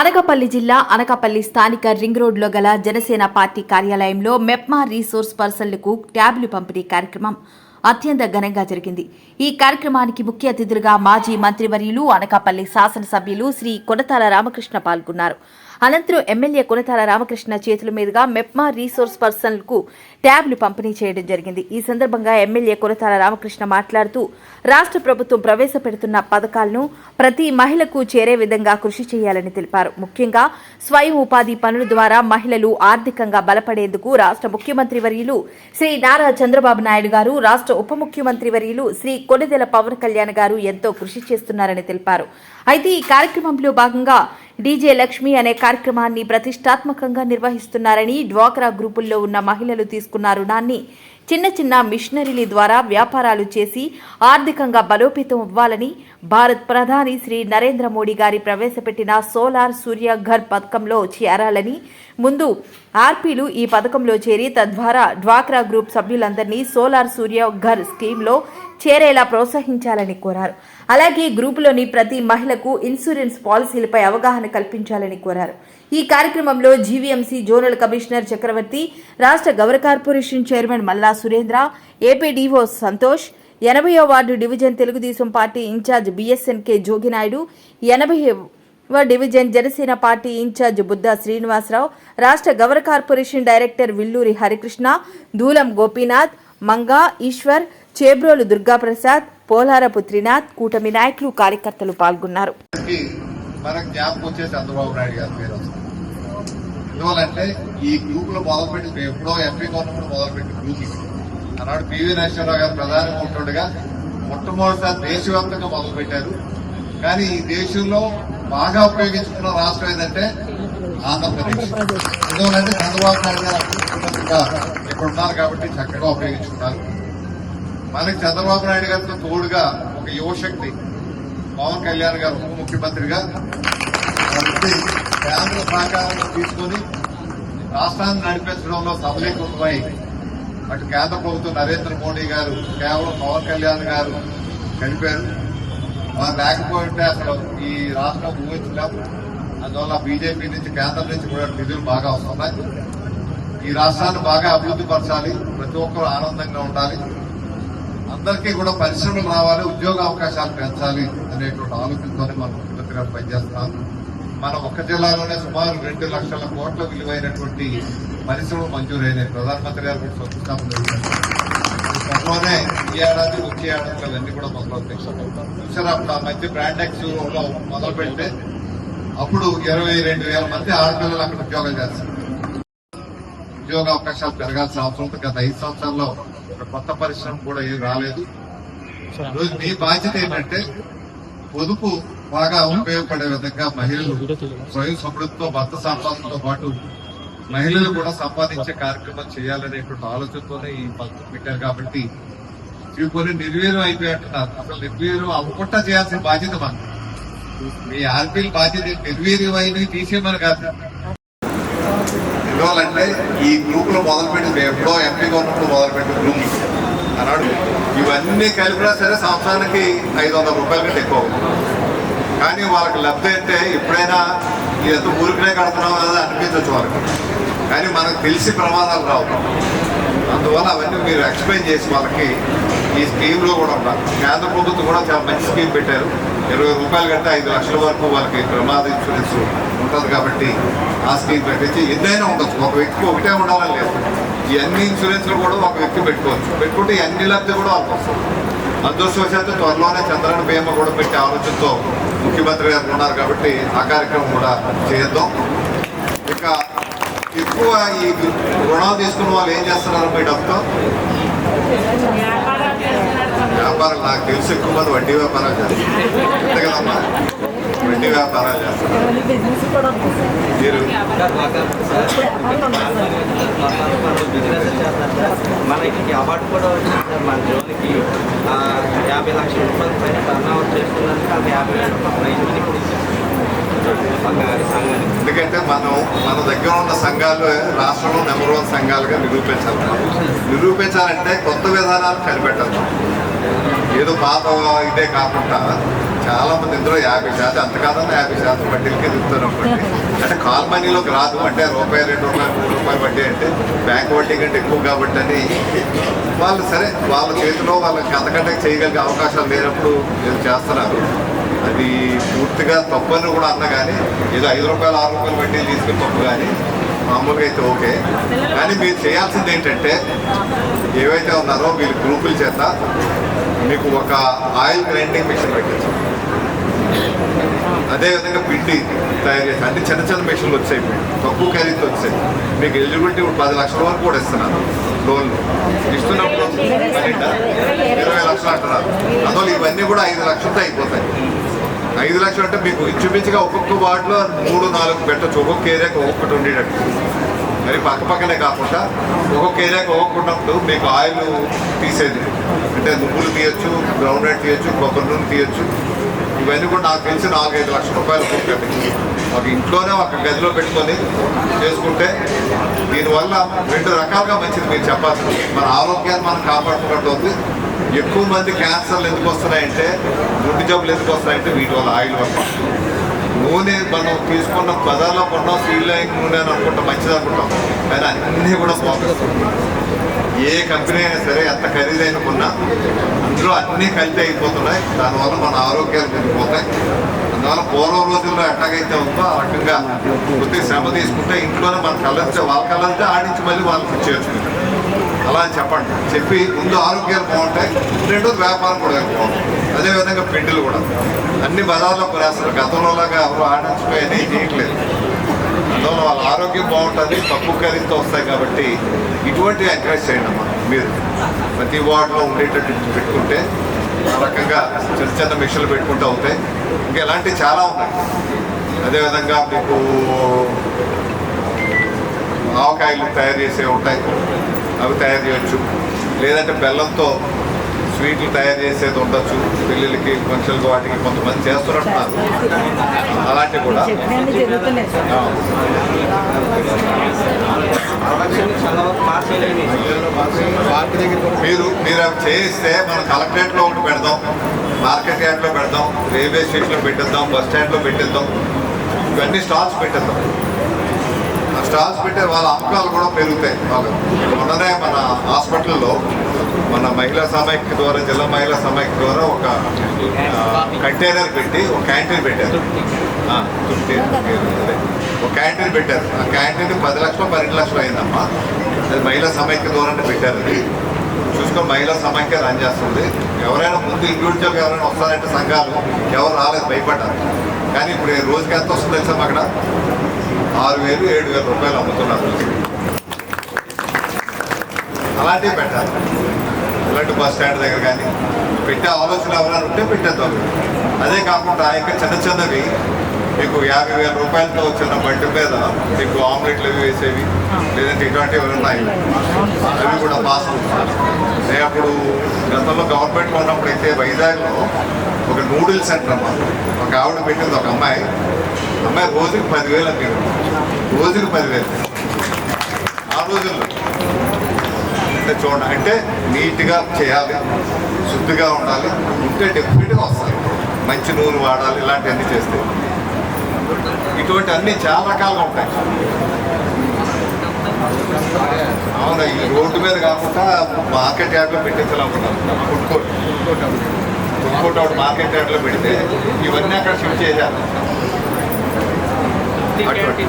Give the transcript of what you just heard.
అనకాపల్లి జిల్లా అనకాపల్లి స్థానిక రింగ్ రోడ్లో గల జనసేన పార్టీ కార్యాలయంలో మెప్మా రీసోర్స్ పర్సన్లకు ట్యాబ్లు పంపిణీ కార్యక్రమం అత్యంత ఘనంగా జరిగింది. ఈ కార్యక్రమానికి ముఖ్య అతిథులుగా మాజీ మంత్రివర్యులు అనకాపల్లి శాసనసభ్యులు శ్రీ కొనతాల రామకృష్ణ పాల్గొన్నారు. అనంతరం ఎమ్మెల్యే కొనతాల రామకృష్ణ చేతుల మీదుగా మెప్మా రీసోర్స్ పర్సన్లకు ట్యాబ్లు పంపిణీ చేయడం జరిగింది. ఈ సందర్భంగా ఎమ్మెల్యే కొనతాల రామకృష్ణ మాట్లాడుతూ రాష్ట్ర ప్రభుత్వం ప్రవేశపెడుతున్న పథకాలను ప్రతి మహిళకు చేరే విధంగా కృషి చేయాలని తెలిపారు. ముఖ్యంగా స్వయం ఉపాధి పనుల ద్వారా మహిళలు ఆర్థికంగా బలపడేందుకు రాష్ట్ర ముఖ్యమంత్రి వర్యులు శ్రీ నారా చంద్రబాబు నాయుడు గారు రాష్ట్ర ఉప ముఖ్యమంత్రి వర్యులు శ్రీ కొనిదెల పవన్ కళ్యాణ్ గారు ఎంతో కృషి చేస్తున్నారని తెలిపారు. అయితే ఈ కార్యక్రమంలో భాగంగా డీజే లక్ష్మి అనే కార్యక్రమాన్ని ప్రతిష్టాత్మకంగా నిర్వహిస్తున్నారని డ్వాక్రా గ్రూపుల్లో ఉన్న మహిళలు తీసుకున్న రుణాన్ని చిన్న చిన్న మిషనరీల ద్వారా వ్యాపారాలు చేసి ఆర్థికంగా బలోపేతం అవ్వాలని భారత్ ప్రధాని శ్రీ నరేంద్ర మోడీ గారి ప్రవేశపెట్టిన సోలార్ సూర్య ఘర్ పథకంలో చేరాలని ముందు ఆర్పీలు ఈ పథకంలో చేరి తద్వారా డ్వాక్రా గ్రూప్ సభ్యులందరినీ సోలార్ సూర్య ఘర్ స్కీమ్లో చేరేలా ప్రోత్సహించాలని కోరారు. అలాగే గ్రూపులోని ప్రతి మహిళకు ఇన్సూరెన్స్ పాలసీలపై అవగాహన కల్పించాలని కోరారు. ఈ కార్యక్రమంలో జీవీఎంసీ జోనల్ కమిషనర్ చక్రవర్తి రాష్ట్ర గౌర కార్పొరేషన్ చైర్మన్ మల్లా సురేంద్ర ఏపీడీఓ సంతోష్ ఎనభైవ ward division Telugudesam party incharge BSNK Jogi Naidu ఎనభై division Janasena party incharge Buddha Srinivasarao రాష్ట్ర గౌర కార్పొరేషన్ డైరెక్టర్ విల్లూరి హరికృష్ణ దూలం గోపీనాథ్ మంగా ఈశ్వర్ చేబ్రోలు దుర్గాప్రసాద్ పోలారపు త్రినాథ్ కూటమి నాయకులు కార్యకర్తలు పాల్గొన్నారు. కి మనకు జ్ఞాపకం వచ్చే చంద్రబాబు నాయుడు గారి పేరు ఎందువల్లంటే ఈ గ్రూప్లో మొదలుపెట్టి ఎప్పుడో ఎంపీ ఉన్నప్పుడు మొదలుపెట్టి గ్రూప్ ఇది. ఆనాడు పివి నరసింహరావు గారు ప్రధాని ఉంటుండగా మొట్టమొదటిసారి దేశవ్యాప్తంగా మొదలుపెట్టారు. కానీ ఈ దేశంలో బాగా ఉపయోగించుకున్న రాష్ట్రం ఏంటంటే ఆంధ్రప్రదేశ్. ఎందువల్లంటే చంద్రబాబు నాయుడు గారు ముఖ్యమంత్రిగా ఇక్కడ ఉన్నారు కాబట్టి చక్కగా ఉపయోగించుకున్నారు. మనకి చంద్రబాబు నాయుడు గారితో తోడుగా ఒక యువశక్తి పవన్ కళ్యాణ్ గారు ఉప ముఖ్యమంత్రిగా కేంద్ర సహకారాన్ని తీసుకొని రాష్ట్రాన్ని నడిపించడంలో సఫలీకృతమై అటు కేంద్ర ప్రభుత్వం నరేంద్ర మోడీ గారు కేవలం పవన్ కళ్యాణ్ గారు కలిపారు వారు లేకపోతే అసలు ఈ రాష్ట్రం ఊహించలేము. అందువల్ల బీజేపీ నుంచి కేంద్రం నుంచి కూడా నిధులు బాగా వస్తున్నాయి. ఈ రాష్ట్రాన్ని బాగా అభివృద్ధి పరచాలి. ప్రతి ఒక్కరూ ఆనందంగా ఉండాలి. అందరికీ కూడా పరిశ్రమలు రావాలి ఉద్యోగ అవకాశాలు పెంచాలి అనేటువంటి ఆలోచనతోనే మనం ముఖ్యమంత్రి గారు పనిచేస్తున్నాం. మన ఒక్క జిల్లాలోనే సుమారు రెండు లక్షల కోట్ల విలువైనటువంటి పరిశ్రమలు మంజూరైనాయి. ప్రధానమంత్రి గారు కూడా శంకుస్థాపన త్వరలోనే ఈ ఏడాది వచ్చే ఏడాది అవన్నీ కూడా మొదలు చూసారా అప్పుడు ఆ మధ్య బ్రాండ్ ఎక్స్లో మొదలు పెడితే అప్పుడు ఇరవై రెండు వేల మంది ఆడపిల్లలు అక్కడ ఉద్యోగం చేస్తారు. ఉద్యోగ అవకాశాలు పెరగాల్సిన అవసరం ఉంది గత ఐదు సంవత్సరాల్లో ఒక కొత్త పరిశ్రమ కూడా ఏం రాలేదు. ఈరోజు మీ బాధ్యత ఏంటంటే పొదుపు బాగా ఉపయోగపడే విధంగా మహిళలు స్వయం సమృద్ధితో భర్త సంపాదనతో పాటు మహిళలు కూడా సంపాదించే కార్యక్రమం చేయాలనేటువంటి ఆలోచనతోనే ఈ పథకం పెట్టారు కాబట్టి ఇవి కొన్ని నిర్వీర్యం అయిపోయాయంటున్నారు అసలు నిర్వీర్యం అవ్వకుండా చేయాల్సిన బాధ్యత మనది మీ ఆర్పీల బాధ్యత నిర్వీర్యం అయినవి తీసేయమని కాదు. ఇవ్వాలంటే ఈ గ్రూపులు లో మొదలుపెట్టి ఎప్పుడో ఎంపీగా ఉన్నప్పుడు మొదలుపెట్టిన గ్రూప్. అన్నాడు. ఇవన్నీ కలిపినా సరే సంవత్సరానికి ఐదు వందల రూపాయల కంటే ఎక్కువ కానీ వాళ్ళకి లబ్ధి అంటే ఎప్పుడైనా ఎంత ఊరికనే కడుతున్నాం కదా అనిపించవచ్చు వాళ్ళకి. కానీ మనకు తెలిసి ప్రమాదాలు రావు. అందువల్ల అవన్నీ మీరు ఎక్స్ప్లెయిన్ చేసి వాళ్ళకి ఈ స్కీమ్లో కూడా ఉండాలి. కేంద్ర ప్రభుత్వం కూడా చాలా మంచి స్కీమ్ పెట్టారు. ఇరవై రూపాయలు కంటే ఐదు లక్షల వరకు వాళ్ళకి ప్రమాద ఇన్సూరెన్స్ ఉంటుంది కాబట్టి ఆ స్కీమ్ పెట్టించి ఎన్నైనా ఉండొచ్చు. ఒక వ్యక్తికి ఒకటే ఉండాలని లేదు. ఈ అన్ని ఇన్సూరెన్స్లు కూడా ఒక వ్యక్తి పెట్టుకోవచ్చు. పెట్టుకుంటే ఈ అన్ని లబ్ధి కూడా వాళ్ళకి వస్తుంది. అదృష్టవశాత్తు త్వరలోనే చంద్రన బీమా కూడా పెట్టే ఆలోచనతో ముఖ్యమంత్రి గారు ఉన్నారు కాబట్టి ఆ కార్యక్రమం కూడా చేద్దాం. ఇక ఎక్కువ ఈ రుణాలు తీసుకున్న వాళ్ళు ఏం చేస్తున్నారు మీ డబ్బుతో? వ్యాపారం నాకు తెలిసి ఎక్కువ మంది వడ్డీ వ్యాపారాలు చేస్తారు. అంతే వడ్డీ వ్యాపారాలు చేస్తారు. మీరు? మనకి అవార్డు కూడా వచ్చింది సార్ మన జోలికి. యాభై లక్షల రూపాయల పైన టర్న్ ఓవర్ చేస్తున్నందుకు అది యాభై వేల రూపాయల ప్రైజ్ ఎందుకంటే మనం మన దగ్గర ఉన్న సంఘాలు రాష్ట్రంలో నెంబర్ వన్ సంఘాలుగా నిరూపించాలి. నిరూపించాలంటే కొత్త విధానాలు కనిపెట్టాలి. ఏదో పాత ఇదే కాకుండా చాలా మంది ఇందులో యాభై శాతం అంత కాదన్నా యాభై శాతం వడ్డీలకే దిగుతారు అనుకోండి అంటే కాల్ మనీలోకి రాదు అంటే రూపాయి రెండు రూపాయలు మూడు రూపాయలు వడ్డీ అంటే బ్యాంక్ వడ్డీ కంటే ఎక్కువ కాబట్టి అని వాళ్ళు సరే వాళ్ళ చేతిలో వాళ్ళకి అంతకంటే చేయగలిగే అవకాశాలు లేనప్పుడు చేస్తున్నారు. అది పూర్తిగా తప్పు అని కూడా అన్న కానీ ఏదో ఐదు రూపాయలు ఆరు రూపాయలు పెట్టి తీసుకుని తప్పు కానీ మామూలుగా అయితే ఓకే. కానీ మీరు చేయాల్సింది ఏంటంటే ఏవైతే ఉన్నారో వీళ్ళు గ్రూపుల చేత మీకు ఒక ఆయిల్ గ్రైండింగ్ మిషన్ పెట్టచ్చు. అదేవిధంగా పిండి తయారు చేసి అన్ని చిన్న చిన్న మిషన్లు వచ్చాయి. తక్కువ ఖరీదు వచ్చాయి. మీకు ఎలిజిబిలిటీ పది లక్షల వరకు కూడా ఇస్తున్నారు లోన్లు. ఇస్తున్నప్పుడు ఇరవై లక్షలు అంటున్నారు. అందువల్ల ఇవన్నీ కూడా ఐదు లక్షలతో అయిపోతాయి. ఐదు లక్షలు అంటే మీకు ఇంచుమించుగా ఒక్కొక్క వార్డులో మూడు నాలుగు పెట్టచ్చు. ఒక్కొక్క ఏరియాకి ఒక్కొక్కటి ఉండేటట్టు. మరి పక్క పక్కనే కాకుండా ఒక్కొక్క ఏరియాకి ఒక్కొక్కటి మీకు ఆయిల్ తీసేది. అంటే నువ్వులు తీయచ్చు గ్రౌండ్ నట్ తీయచ్చు కొబ్బరి నూనె తీయచ్చు. ఇవన్నీ కూడా నాకు తెలిసి నాలుగైదు లక్షల రూపాయలు ఒక్కొక్కటి. ఒక ఇంట్లోనే ఒక గదిలో పెట్టుకొని చేసుకుంటే దీనివల్ల రెండు రకాలుగా మంచిది మీరు చెప్పాల్సింది. మన ఆరోగ్యాన్ని మనం కాపాడుకున్నట్టు ఉంది. ఎక్కువ మంది క్యాన్సర్లు ఎందుకు వస్తున్నాయంటే గుడ్డి జబ్బులు ఎందుకు వస్తున్నాయంటే వీటి వల్ల ఆయిల్ వల్ల. నూనె మనం తీసుకున్న పదాల్లో కొన్నాం సీడ్లైన్ నూనె అని అనుకుంటాం మంచిది అనుకుంటాం. కానీ అన్నీ కూడా బాగుంటుంది ఏ కంపెనీ అయినా సరే ఎంత ఖరీదైన కొన్నా అందులో అన్నీ కలిపి అయిపోతున్నాయి. దానివల్ల మన ఆరోగ్యాలు పెరిగిపోతాయి. అందువల్ల పూర్వం రోజుల్లో ఎట్లాగైతే ఉందో ఆ రకంగా కొద్దిగా శ్రమ తీసుకుంటే ఇంట్లోనే మన కలర్చే వాళ్ళ కలర్చే ఆడించి మళ్ళీ వాళ్ళకి చేర్చుకుంటాం అలా అని చెప్పండి. చెప్పి ముందు ఆరోగ్యాలు బాగుంటాయి రెండోది వ్యాపారం కూడా బాగుంటుంది. అదేవిధంగా పెండ్లు కూడా. అన్ని బజార్లో రాస్తారు గతంలో లాగా ఎవరు ఆడించిపోయి ఏం చేయట్లేదు. అందువల్ల వాళ్ళ ఆరోగ్యం బాగుంటుంది తక్కువ ఖరీదుతో వస్తాయి కాబట్టి ఇటువంటి ఎంకరేజ్ చేయండి అమ్మా మీరు. ప్రతి వార్డులో ఉండేటట్టు పెట్టుకుంటే ఆ రకంగా చిన్న చిన్న మిషన్లు పెట్టుకుంటూ అవుతాయి. ఇంకా ఇలాంటివి చాలా ఉన్నాయి. అదేవిధంగా మీకు ఆవకాయలు తయారు చేసే ఉంటాయి. అవి తయారు చేయొచ్చు. లేదంటే బెల్లంతో స్వీట్లు తయారు చేసేది ఉండొచ్చు. పెళ్ళిళ్ళకి మనుషులకి వాటికి కొంతమంది చేస్తున్నట్టున్నారు. అలాంటివి కూడా. మీరు మీరు అవి చేయిస్తే మనం కలెక్టరేట్లో ఒకటి పెడదాం. మార్కెట్ యార్డ్లో పెడదాం. రైల్వే స్టేషన్లో పెట్టేద్దాం. బస్ స్టాండ్లో పెట్టేద్దాం. ఇవన్నీ స్టాల్స్ పెట్టేద్దాం. స్టాల్స్ పెట్టే వాళ్ళ అమ్మకాలు కూడా పెరుగుతాయి. వాళ్ళు మొన్ననే మన హాస్పిటల్లో మన మహిళా సమైక్య ద్వారా జిల్లా మహిళా సమైక్య ద్వారా ఒక కంటైనర్ పెట్టి ఒక క్యాంటీన్ పెట్టారు. ఒక క్యాంటీన్ పెట్టారు. ఆ క్యాంటీన్ పది లక్షలు పన్నెండు లక్షలు అయిందమ్మా. అది మహిళా సమైక్య ద్వారానే పెట్టారు అది. చూసుకొని మహిళా సమైక్య రన్ చేస్తుంది. ఎవరైనా ముందు ఇండివిజువల్గా ఎవరైనా వస్తారంటే సంఘాలు ఎవరు రాలేదు భయపడ్డారు. కానీ ఇప్పుడు రోజుకి ఎంత వస్తుంది తెలుసా అక్కడ ఆరు వేలు ఏడు వేల రూపాయలు అమ్ముతున్నారు. అలాంటివి పెట్టాలి. ఇలాంటి బస్ స్టాండ్ దగ్గర కానీ పెట్టే ఆలోచన ఎవరైనా ఉంటే పెట్టేద్దాం. అదే కాకుండా ఇంకా చిన్న చిన్నవి మీకు యాభై వేల రూపాయలతో వచ్చిన బండి మీద మీకు ఆమ్లెట్లు అవి వేసేవి లేదంటే ఇటువంటివి ఉన్నాయి? అవి కూడా పాస్ నేను అప్పుడు గతంలో గవర్నమెంట్లో ఉన్నప్పుడు అయితే వైజాగ్లో ఒక నూడిల్స్ సెంటర్ అమ్మ ఒక ఆవిడ పెట్టింది ఒక అమ్మాయి. అమ్మాయి రోజుకి పదివేలు అక్కడ రోజుకి పదివేలు. ఆ రోజుల్లో. అంటే చూడండి అంటే నీట్గా చేయాలి శుద్ధిగా ఉండాలి ఉంటే డెఫినెట్గా వస్తాయి. మంచి నూనె వాడాలి ఇలాంటివన్నీ చేస్తే. ఇటువంటి అన్ని చాలా రకాలుగా ఉంటాయి. అవును ఈ రోడ్డు మీద కాకుండా మార్కెట్ యార్డ్లో పెట్టించాలనుకున్నాను ఫుడ్ కోర్ట్. ఫుడ్ కోర్ట్ ఒకటి మార్కెట్ యార్డ్లో పెడితే ఇవన్నీ అక్కడ షిఫ్ట్ చేశారు. మనకి